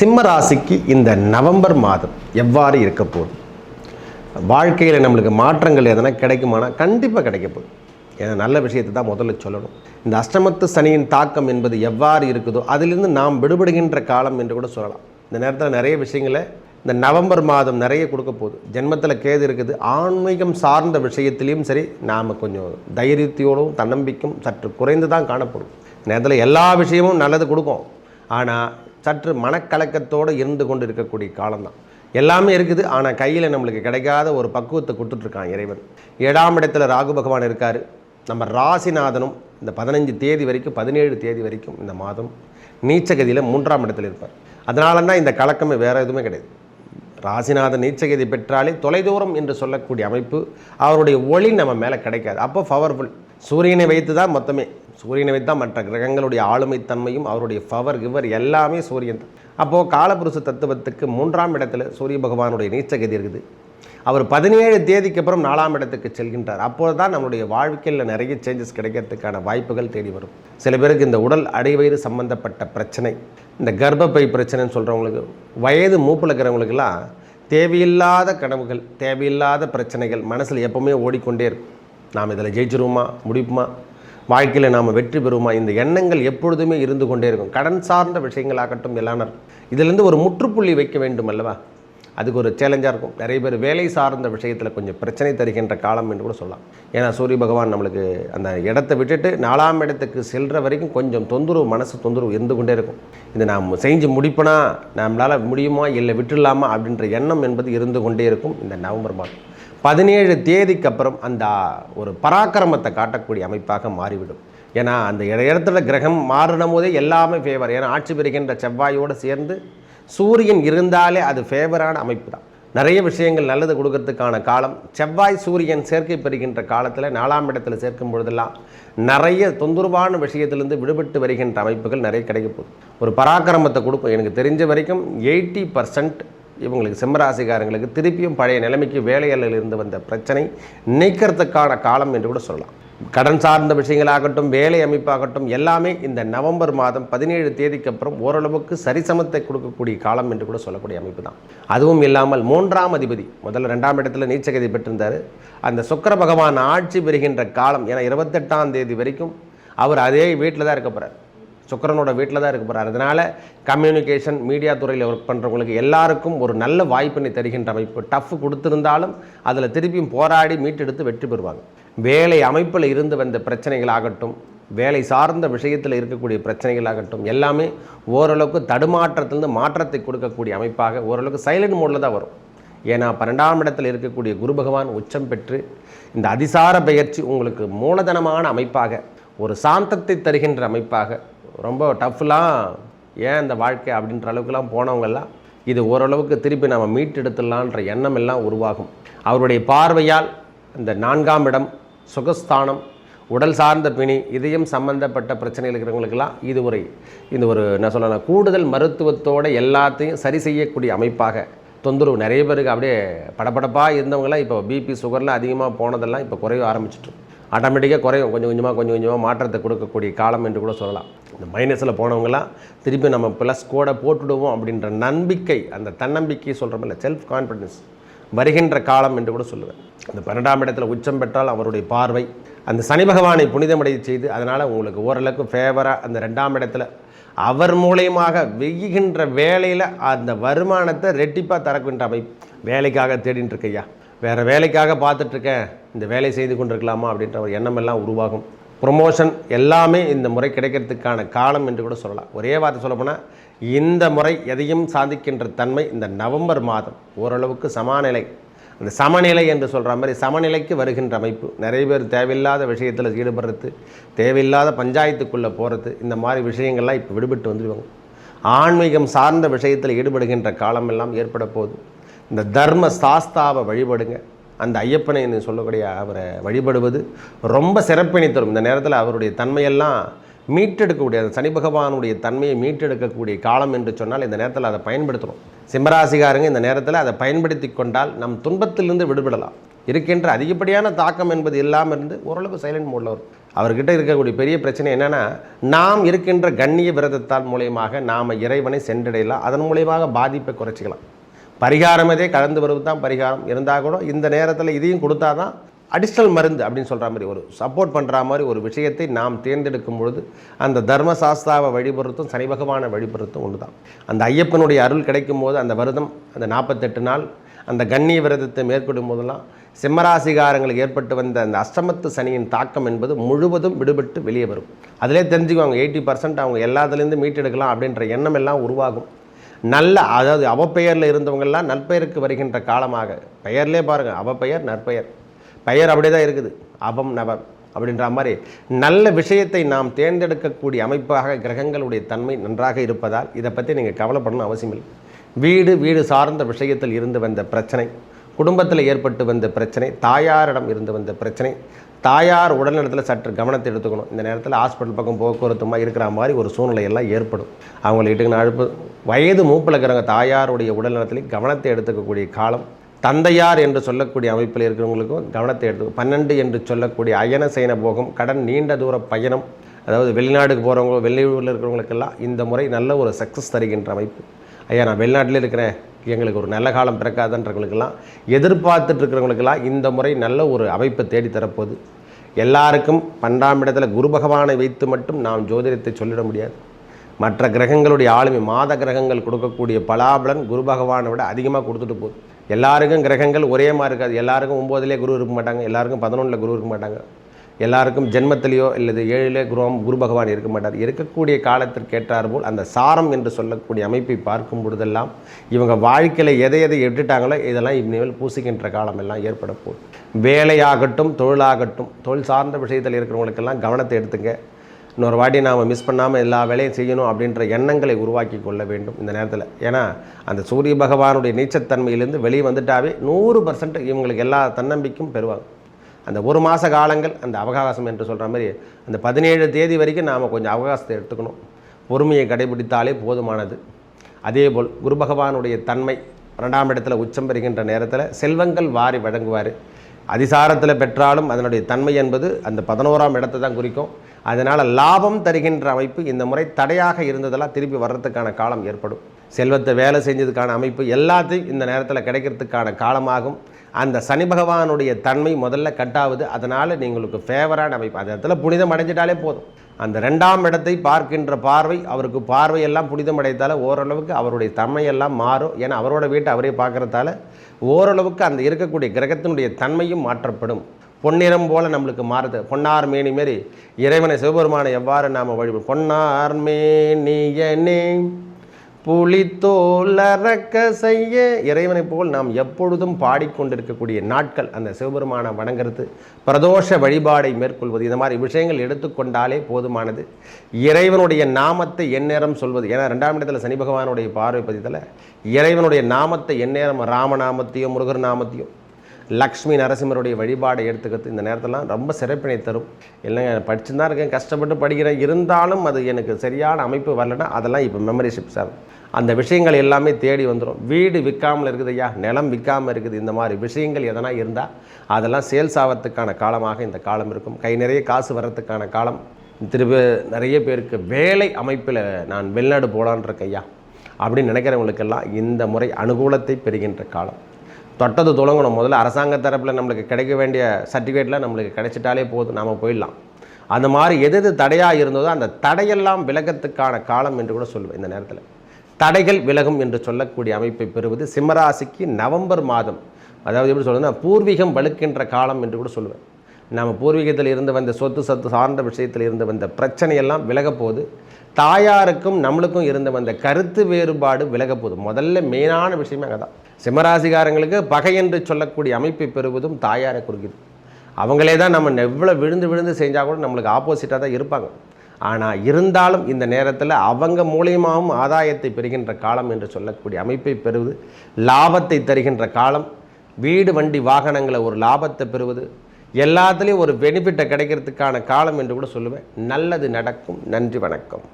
சிம்ம ராசிக்கு இந்த நவம்பர் மாதம் எவ்வாறு இருக்க போகுது? வாழ்க்கையில் நம்மளுக்கு மாற்றங்கள் எதனா கிடைக்குமானா கண்டிப்பாக கிடைக்க போகுது. ஏன்னா நல்ல விஷயத்தை தான் முதல்ல சொல்லணும். இந்த அஷ்டமத்து சனியின் தாக்கம் என்பது எவ்வாறு இருக்குதோ அதிலிருந்து நாம் விடுபடுகின்ற காலம் என்று கூட சொல்லலாம். இந்த நேரத்தில் நிறைய விஷயங்களை இந்த நவம்பர் மாதம் நிறைய கொடுக்க போகுது. ஜென்மத்தில் கேது இருக்குது. ஆன்மீகம் சார்ந்த விஷயத்திலையும் சரி நாம் கொஞ்சம் தைரியத்தோடும் தன்னம்பிக்கையும் சற்று குறைந்து தான் காணப்படும் நேரத்தில் எல்லா விஷயமும் நல்லது கொடுக்கும். ஆனால் சற்று மனக்கலக்கத்தோடு இருந்து கொண்டு இருக்கக்கூடிய காலம்தான். எல்லாமே இருக்குது ஆனால் கையில் நம்மளுக்கு கிடைக்காத ஒரு பக்குவத்தை கொடுத்துட்ருக்கான் இறைவன். ஏழாம் இடத்துல ராகு பகவான் இருக்கார். நம்ம ராசிநாதனும் இந்த பதினஞ்சு தேதி வரைக்கும் பதினேழு தேதி வரைக்கும் இந்த மாதம் நீச்சகதியில் மூன்றாம் இடத்துல இருப்பார். அதனால தான் இந்த கலக்கமே வேறு எதுவுமே கிடையாது. ராசிநாதன் நீச்சகதி பெற்றாலே தொலைதூரம் என்று சொல்லக்கூடிய அமைப்பு அவருடைய ஒளி நம்ம மேலே கிடைக்காது. அப்போ பவர்ஃபுல் சூரியனை வைத்து தான் மொத்தமே. சூரியனை வைத்து தான் மற்ற கிரகங்களுடைய ஆளுமைத்தன்மையும் அவருடைய பவர் கிவர் எல்லாமே சூரியன். தான் அப்போது காலபுருஷ தத்துவத்துக்கு மூன்றாம் இடத்துல சூரிய பகவானுடைய நீச்சகதி இருக்குது. அவர் பதினேழு தேதிக்கு அப்புறம் நாலாம் இடத்துக்கு செல்கின்றார். அப்போது தான் நம்மளுடைய வாழ்க்கையில் நிறைய சேஞ்சஸ் கிடைக்கிறதுக்கான வாய்ப்புகள் தேடி வரும். சில பேருக்கு இந்த உடல் அடைவயிறு சம்பந்தப்பட்ட பிரச்சனை இந்த கர்ப்பப்பை பிரச்சனைன்னு சொல்கிறவங்களுக்கு வயது மூப்பில் இருக்கிறவங்களுக்கெல்லாம் தேவையில்லாத கனவுகள் தேவையில்லாத பிரச்சனைகள் மனசில் எப்போவுமே ஓடிக்கொண்டே இருக்கும். நாம் இதில் ஜெயிச்சிருவோமா முடிப்போமா வாழ்க்கையில் நாம் வெற்றி பெறுவோமா? இந்த எண்ணங்கள் எப்பொழுதுமே இருந்து கொண்டே இருக்கும். கடன் சார்ந்த விஷயங்களாகட்டும் எல்லாம் இதிலேருந்து ஒரு முற்றுப்புள்ளி வைக்க வேண்டும் அல்லவா? அதுக்கு ஒரு சேலஞ்சாக இருக்கும். நிறைய பேர் வேலை சார்ந்த விஷயத்தில் கொஞ்சம் பிரச்சனை தருகின்ற காலம் என்று கூட சொல்லலாம். ஏன்னா சூரிய பகவான் நம்மளுக்கு அந்த இடத்தை விட்டுட்டு நாலாம் இடத்துக்கு செல்கிற வரைக்கும் கொஞ்சம் தொந்தரவு மனசு தொந்தரவு இருந்து கொண்டே இருக்கும். இது நாம் செஞ்சு முடிப்பனா நம்மளால் முடியுமா இல்லை விட்டுடலாமா அப்படின்ற எண்ணம் என்பது இருந்து கொண்டே இருக்கும் இந்த நவம்பர் மாதம். பதினேழு தேதிக்கு அப்புறம் அந்த ஒரு பராக்கிரமத்தை காட்டக்கூடிய அமைப்பாக மாறிவிடும். ஏன்னா அந்த இடத்துல கிரகம் மாறின போதே எல்லாமே ஃபேவர் ஏன்னா ஆட்சி பெறுகின்ற செவ்வாயோடு சேர்ந்து சூரியன் இருந்தாலே அது ஃபேவரான அமைப்பு தான் நிறைய விஷயங்கள் நல்லது கொடுக்கறதுக்கான காலம். செவ்வாய் சூரியன் சேர்க்கை பெறுகின்ற காலத்தில் நாலாம் இடத்துல சேர்க்கும் பொழுதெல்லாம் நிறைய தொந்தரவான விஷயத்திலிருந்து விடுபட்டு வருகின்ற அமைப்புகள் நிறைய கிடைக்க போகுது. ஒரு பராக்கிரமத்தை கொடுக்கும். எனக்கு தெரிஞ்ச வரைக்கும் எயிட்டி பர்சன்ட் இவங்களுக்கு சிம்மராசிக்காரங்களுக்கு திருப்பியும் பழைய நிலைமைக்கு வேலைகளில் இருந்து வந்த பிரச்சனை நீக்கிறதுக்கான காலம் என்று கூட சொல்லலாம். கடன் சார்ந்த விஷயங்களாகட்டும் வேலை அமைப்பாகட்டும் எல்லாமே இந்த நவம்பர் மாதம் பதினேழு தேதிக்கு அப்புறம் ஓரளவுக்கு சரிசமத்தை கொடுக்கக்கூடிய காலம் என்று கூட சொல்லக்கூடிய அமைப்பு தான். அதுவும் இல்லாமல் மூன்றாம் அதிபதி முதல்ல ரெண்டாம் இடத்துல நீச்சகதி பெற்றிருந்தார். அந்த சுக்கர பகவான் ஆட்சி பெறுகின்ற காலம் ஏன்னா இருபத்தெட்டாம் தேதி வரைக்கும் அவர் அதே வீட்டில் தான் இருக்க போகிறார் சுக்கரனோட வீட்டில் தான் இருக்க போகிறார் அதனால் கம்யூனிகேஷன் மீடியா துறையில் ஒர்க் பண்ணுறவங்களுக்கு எல்லாருக்கும் ஒரு நல்ல வாய்ப்பினை தருகின்ற அமைப்பு. டஃப் கொடுத்துருந்தாலும் அதில் திருப்பியும் போராடி மீட்டெடுத்து வெற்றி பெறுவாங்க. வேலை அமைப்பில் இருந்து வந்த பிரச்சனைகள் ஆகட்டும் வேலை சார்ந்த விஷயத்தில் இருக்கக்கூடிய பிரச்சனைகளாகட்டும் எல்லாமே ஓரளவுக்கு தடுமாற்றத்திலிருந்து மாற்றத்தை கொடுக்கக்கூடிய அமைப்பாக ஓரளவுக்கு சைலண்ட் மோடில் தான் வரும். ஏன்னா பன்னெண்டாம் இடத்தில் இருக்கக்கூடிய குரு பகவான் உச்சம் பெற்று இந்த அதிசார பெயர்ச்சி உங்களுக்கு மூலதனமான அமைப்பாக ஒரு சாந்தத்தை தருகின்ற அமைப்பாக ரொம்ப டஃப்லாம் ஏன் இந்த வாழ்க்கை அப்படின்ற அளவுக்குலாம் போனவங்கெல்லாம் இது ஓரளவுக்கு திருப்பி நம்ம மீட்டெடுத்துடலான்ற எண்ணம் எல்லாம் உருவாகும். அவருடைய பார்வையால் இந்த நான்காம் இடம் சுகஸ்தானம் உடல் சார்ந்த பிணி இதயம் சம்பந்தப்பட்ட பிரச்சனைகள் இருக்கிறவங்களுக்கெல்லாம் இது ஒரு இந்த ஒரு என்ன சொல்லலாம் கூடுதல் மருத்துவத்தோடு எல்லாத்தையும் சரி செய்யக்கூடிய அமைப்பாக. தொந்தரவு நிறைய பேருக்கு அப்படியே படபடப்பாக இருந்தவங்களாம் இப்போ பிபி சுகர்லாம் அதிகமாக போனதெல்லாம் இப்போ குறைய ஆரம்பிச்சிட்டு ஆட்டோமேட்டிக்காக குறையும். கொஞ்சம் கொஞ்சமாக கொஞ்சம் கொஞ்சமாக மாற்றத்தை கொடுக்கக்கூடிய காலம் என்று கூட சொல்லலாம். இந்த மைனஸில் போனவங்களாம் திருப்பி நம்ம ப்ளஸ் கூட போட்டுடுவோம் அப்படின்ற நம்பிக்கை அந்த தன்னம்பிக்கை சொல்கிறோமில்ல செல்ஃப் கான்ஃபிடன்ஸ் வருகின்ற காலம் என்று கூட சொல்லுவேன். அந்த பன்னெண்டாம் இடத்துல உச்சம் பெற்றால் அவருடைய பார்வை. அந்த சனி பகவானை புனிதமடைய செய்து அதனால் உங்களுக்கு ஓரளவுக்கு ஃபேவராக அந்த ரெண்டாம் இடத்துல அவர் மூலயமாக வெய்கின்ற வேலையில் அந்த வருமானத்தை ரெட்டிப்பாக தரக்கின்ற அமைப்பு. வேலைக்காக தேடின்ட்டுருக்கையா வேறு வேலைக்காக பார்த்துட்ருக்கேன். இந்த வேலை செய்து கொண்டிருக்கலாமா அப்படின்ற ஒரு எண்ணமெல்லாம் உருவாகும். ப்ரொமோஷன் எல்லாமே இந்த முறை கிடைக்கிறதுக்கான காலம் என்று கூட சொல்லலாம். ஒரே வார்த்தை சொல்லப்போனால் இந்த முறை எதையும் சாதிக்கின்ற தன்மை இந்த நவம்பர் மாதம் ஓரளவுக்கு சமாநிலை. அந்த சமநிலை என்று சொல்கிற மாதிரி சமநிலைக்கு வருகின்ற அமைப்பு. நிறைய பேர் தேவையில்லாத விஷயத்தில் ஈடுபடுறது தேவையில்லாத பஞ்சாயத்துக்குள்ளே போகிறது இந்த மாதிரி விஷயங்கள்லாம் இப்போ விடுபட்டு வந்துடுவாங்க ஆன்மீகம் சார்ந்த விஷயத்தில் ஈடுபடுகின்ற காலமெல்லாம் ஏற்பட போகுது. இந்த தர்ம சாஸ்தாவை வழிபடுங்க. அந்த ஐயப்பனை என்று சொல்லக்கூடிய அவரை வழிபடுவது ரொம்ப சிறப்பினை தரும். இந்த நேரத்தில் அவருடைய தன்மையெல்லாம் மீட்டெடுக்கக்கூடிய அந்த சனி பகவானுடைய தன்மையை மீட்டெடுக்கக்கூடிய காலம் என்று சொன்னால் இந்த நேரத்தில் அதை பயன்படுத்தணும் சிம்மராசிகாரங்க இந்த நேரத்தில் அதை பயன்படுத்தி கொண்டால் நம் துன்பத்திலிருந்து விடுபடலாம். இருக்கின்ற அதிகப்படியான தாக்கம் என்பது இல்லாமல் இருந்து ஓரளவுக்கு சைலண்ட் மோடில் வரும். அவர்கிட்ட இருக்கக்கூடிய பெரிய பிரச்சனை என்னென்னா நாம் இருக்கின்ற கண்ணிய விரதத்தால் மூலயமாக நாம் இறைவனை சென்றடையலாம். அதன் மூலயமாக பாதிப்பை குறைச்சிக்கலாம். பரிகாரமதே கலந்து வருவது தான் பரிகாரம். இருந்தால் கூட இந்த நேரத்தில் இதையும் கொடுத்தா தான் அடிஷ்னல் மருந்து அப்படின்னு சொல்கிற மாதிரி ஒரு சப்போர்ட் பண்ணுற மாதிரி ஒரு விஷயத்தை நாம் தேர்ந்தெடுக்கும் பொழுது அந்த தர்ம சாஸ்தாவை வழிபடுறதும் சனி பகவானை வழிபடுறதும் ஒன்று தான் அந்த ஐயப்பனுடைய அருள் கிடைக்கும் போது அந்த விரதம் அந்த நாற்பத்தெட்டு நாள் அந்த கண்ணிய விரதத்தை மேற்கொள்ளும் போதெல்லாம் சிம்மராசிகாரங்களுக்கு ஏற்பட்டு வந்த அந்த அஷ்டமத்து சனியின் தாக்கம் என்பது முழுவதும் விடுபட்டு வெளியே வரும். அதிலே தெரிஞ்சுக்குவாங்க எயிட்டி பர்சன்ட் அவங்க எல்லாத்துலேருந்து மீட்டெடுக்கலாம் அப்படின்ற எண்ணம் எல்லாம் உருவாகும். நல்ல அதாவது அவப்பெயரில் இருந்தவங்கள்லாம் நற்பெயருக்கு வருகின்ற காலமாக. பெயர்லே பாருங்கள் அவப்பெயர் நற்பெயர். பெயர் அப்படியே தான் இருக்குது. அபம் நபம் அப்படின்ற மாதிரி. நல்ல விஷயத்தை நாம் தேர்ந்தெடுக்கக்கூடிய அமைப்பாக கிரகங்களுடைய தன்மை நன்றாக இருப்பதால் இதை பற்றி நீங்கள் கவலைப்படணும் அவசியமில்லை வீடு வீடு சார்ந்த விஷயத்தில் இருந்து வந்த பிரச்சனை குடும்பத்தில் ஏற்பட்டு வந்த பிரச்சனை தாயாரிடம் இருந்து வந்த பிரச்சனை தாயார் உடல்நலத்தில் சற்று கவனத்தை எடுத்துக்கணும். இந்த நேரத்தில் ஹாஸ்பிட்டல் பக்கம் போக்குவரத்துமா இருக்கிற மாதிரி ஒரு சூழ்நிலையெல்லாம் ஏற்படும். அவங்களை நான் அழுப்பு வயது மூப்பில் இருக்கிறவங்க தாயாருடைய உடல்நலத்திலையும் கவனத்தை எடுத்துக்கக்கூடிய காலம் தந்தையார் என்று சொல்லக்கூடிய அமைப்பில் இருக்கிறவங்களுக்கும் கவனத்தை எடுத்து பன்னெண்டு என்று சொல்லக்கூடிய அயன சயன போகம் கடன் நீண்ட தூர பயணம் அதாவது வெளிநாடுக்கு போகிறவங்க வெளியூரில் இருக்கிறவங்களுக்கெல்லாம் இந்த முறை நல்ல ஒரு சக்ஸஸ் தருகின்ற அமைப்பு. ஐயா நான் வெளிநாட்டில் இருக்கிறேன். எங்களுக்கு ஒரு நல்ல காலம் பிறக்காதன்றவங்களுக்கெல்லாம் எதிர்பார்த்துட்டு இருக்கிறவங்களுக்கெல்லாம் இந்த முறை நல்ல ஒரு அமைப்பை தேடி தரப்போகுது எல்லாருக்கும் பன்னெண்டாம் இடத்துல குரு பகவானை வைத்து மட்டும் நாம் ஜோதிடத்தை சொல்லிட முடியாது. மற்ற கிரகங்களுடைய ஆளுமை மாத கிரகங்கள் கொடுக்கக்கூடிய பலாபலன் குரு பகவானை விட அதிகமாக கொடுத்துட்டு போகுது. எல்லாருக்கும் கிரகங்கள் ஒரே மாதிரி இருக்காது. எல்லாருக்கும் ஒம்போதுலேயே குரு இருக்க மாட்டாங்க. எல்லாருக்கும் பதினொன்றில் குரு இருக்க மாட்டாங்க. எல்லாருக்கும் ஜென்மத்திலேயோ இல்லது ஏழிலே குருவம் குரு பகவான் இருக்க மாட்டார். இருக்கக்கூடிய காலத்திற்கு ஏற்றார் போல் அந்த சாரம் என்று சொல்லக்கூடிய அமைப்பை பார்க்கும் பொழுதெல்லாம் இவங்க வாழ்க்கையில் எதை எதை எட்டுட்டாங்களோ இதெல்லாம் இனிமேல் பூசிக்கின்ற காலம் எல்லாம் ஏற்பட போகுது. வேலையாகட்டும் தொழிலாகட்டும் தொழில் சார்ந்த விஷயத்தில் இருக்கிறவங்களுக்கெல்லாம் கவனத்தை எடுத்துங்க. இன்னொரு வாட்டி நாம் மிஸ் பண்ணாமல் எல்லா வேலையும் செய்யணும் அப்படின்ற எண்ணங்களை உருவாக்கி கொள்ள வேண்டும் இந்த நேரத்தில். ஏன்னா அந்த சூரிய பகவானுடைய நீச்சத்தன்மையிலேருந்து வெளியே வந்துட்டாவே நூறு பர்சன்ட் இவங்களுக்கு எல்லா தன்னம்பிக்கையும் பெறுவாங்க. அந்த ஒரு மாத காலங்கள் அந்த அவகாசம் என்று சொல்கிற மாதிரி அந்த பதினேழு தேதி வரைக்கும் நாம் கொஞ்சம் அவகாசத்தை எடுத்துக்கணும். பொறுமையை கடைபிடித்தாலே போதுமானது. அதேபோல் குரு பகவானுடைய தன்மை ரெண்டாம் இடத்துல உச்சம் பெறுகின்ற நேரத்தில் செல்வங்கள் வாரி வழங்குவார். அதிசாரத்தில் பெற்றாலும் அதனுடைய தன்மை என்பது அந்த பதினோராம் இடத்தை தான் குறிக்கும். அதனால் லாபம் தருகின்ற அமைப்பு இந்த முறை தடையாக இருந்ததெல்லாம் திருப்பி வர்றதுக்கான காலம் ஏற்படும். செல்வத்தை வேலை செஞ்சதுக்கான அமைப்பு எல்லாத்தையும் இந்த நேரத்தில் கிடைக்கிறதுக்கான காலமாகும். அந்த சனி பகவானுடைய தன்மை முதல்ல கட்டாவது அதனால் நீங்களுக்கு ஃபேவரான அமைப்பு. அந்த இடத்துல புனிதம் அடைஞ்சிட்டாலே போதும். அந்த ரெண்டாம் இடத்தை பார்க்கின்ற பார்வை அவருக்கு பார்வையெல்லாம் புனிதம் அடைத்தால ஓரளவுக்கு அவருடைய தன்மையெல்லாம் மாறும். ஏன்னா அவரோட வீட்டை அவரே பார்க்குறதால ஓரளவுக்கு அந்த இருக்கக்கூடிய கிரகத்தினுடைய தன்மையும் மாற்றப்படும். பொன்னிறம் போல நம்மளுக்கு மாறுது. பொன்னார் மேனி மாரி இறைவனை சிவபெருமானை எவ்வாறு நாம் வழிபடும் பொன்னார் மேனியனே புலித்தோலறக்க செய்ய இறைவனை போல் நாம் எப்பொழுதும் பாடிக்கொண்டிருக்கக்கூடிய நாட்கள் அந்த சிவபெருமான வணங்குறது பிரதோஷ வழிபாடை மேற்கொள்வது இந்த மாதிரி விஷயங்கள் எடுத்துக்கொண்டாலே போதுமானது. இறைவனுடைய நாமத்தை எந்நேரம் சொல்வது ஏன்னா ரெண்டாம் இடத்துல சனி பகவானுடைய பார்வை பதித்தில் இறைவனுடைய நாமத்தை எந்நேரம் ராமநாமத்தையும் முருகர் நாமத்தையும் லக்ஷ்மி நரசிம்மருடைய வழிபாடை எடுத்துக்கிறது இந்த நேரத்தெல்லாம் ரொம்ப சிறப்பினை தரும். இல்லைங்க படிச்சுதான் தான் இருக்கேன் கஷ்டப்பட்டு படிக்கிறேன் இருந்தாலும் அது எனக்கு சரியான அமைப்பு வரலன்னா அதெல்லாம் இப்போ மெமரிஷிப் சார் அந்த விஷயங்கள் எல்லாமே தேடி வந்துடும் வீடு விற்காமல் இருக்குது ஐயா நிலம் விற்காமல் இருக்குது. இந்த மாதிரி விஷயங்கள் எதனா இருந்தால் அதெல்லாம் சேல்ஸ் ஆகிறதுக்கான காலமாக இந்த காலம் இருக்கும். கை நிறைய காசு வர்றதுக்கான காலம். திரும்ப நிறைய பேருக்கு வேலை அமைப்பில் நான் வெளிநாடு போகலான் இருக்கேன் ஐயா. அப்படின்னு நினைக்கிறவங்களுக்கெல்லாம் இந்த முறை அனுகூலத்தை பெறுகின்ற காலம். தொட்டது துளங்கணும் முதல்ல அரசாங்க தரப்பில் நம்மளுக்கு கிடைக்க வேண்டிய சர்டிஃபிகேட்லாம் நம்மளுக்கு கிடைச்சிட்டாலே போதும். நாம் போயிடலாம். அந்த மாதிரி எது எது தடையாக இருந்ததோ அந்த தடையெல்லாம் விலகத்துக்கான காலம் என்று கூட சொல்லுவேன் இந்த நேரத்தில். தடைகள் விலகும் என்று சொல்லக்கூடிய அமைப்பை பெறுவது சிம்மராசிக்கு நவம்பர் மாதம். அதாவது எப்படி சொல்லுன்னா பூர்வீகம் வலுக்கின்ற காலம் என்று கூட சொல்லுவேன். நம்ம பூர்வீகத்தில் இருந்து வந்த சொத்து சத்து சார்ந்த விஷயத்தில் இருந்து வந்த பிரச்சனையெல்லாம் விலகப்போகுது தாயாருக்கும் நம்மளுக்கும் இருந்த வந்த கருத்து வேறுபாடு விலகப்போகுது முதல்ல மெயினான விஷயமே அங்கே தான் சிம்மராசிகாரங்களுக்கு பகை என்று சொல்லக்கூடிய அமைப்பை பெறுவதும் தாயாரை குறிக்குது. அவங்களே தான் நம்ம எவ்வளோ விழுந்து விழுந்து செஞ்சால் கூட நம்மளுக்கு ஆப்போசிட்டாக தான் இருப்பாங்க. ஆனால் இருந்தாலும் இந்த நேரத்தில் அவங்க மூலியமாகவும் ஆதாயத்தை பெறுகின்ற காலம் என்று சொல்லக்கூடிய அமைப்பை பெறுவது லாபத்தை தருகின்ற காலம் வீடு வண்டி வாகனங்களை ஒரு லாபத்தை பெறுவது எல்லாத்துலேயும் ஒரு பெனிஃபிட்டை கிடைக்கிறதுக்கான காலம் என்று கூட சொல்லுவேன். நல்லது நடக்கும். நன்றி வணக்கம்.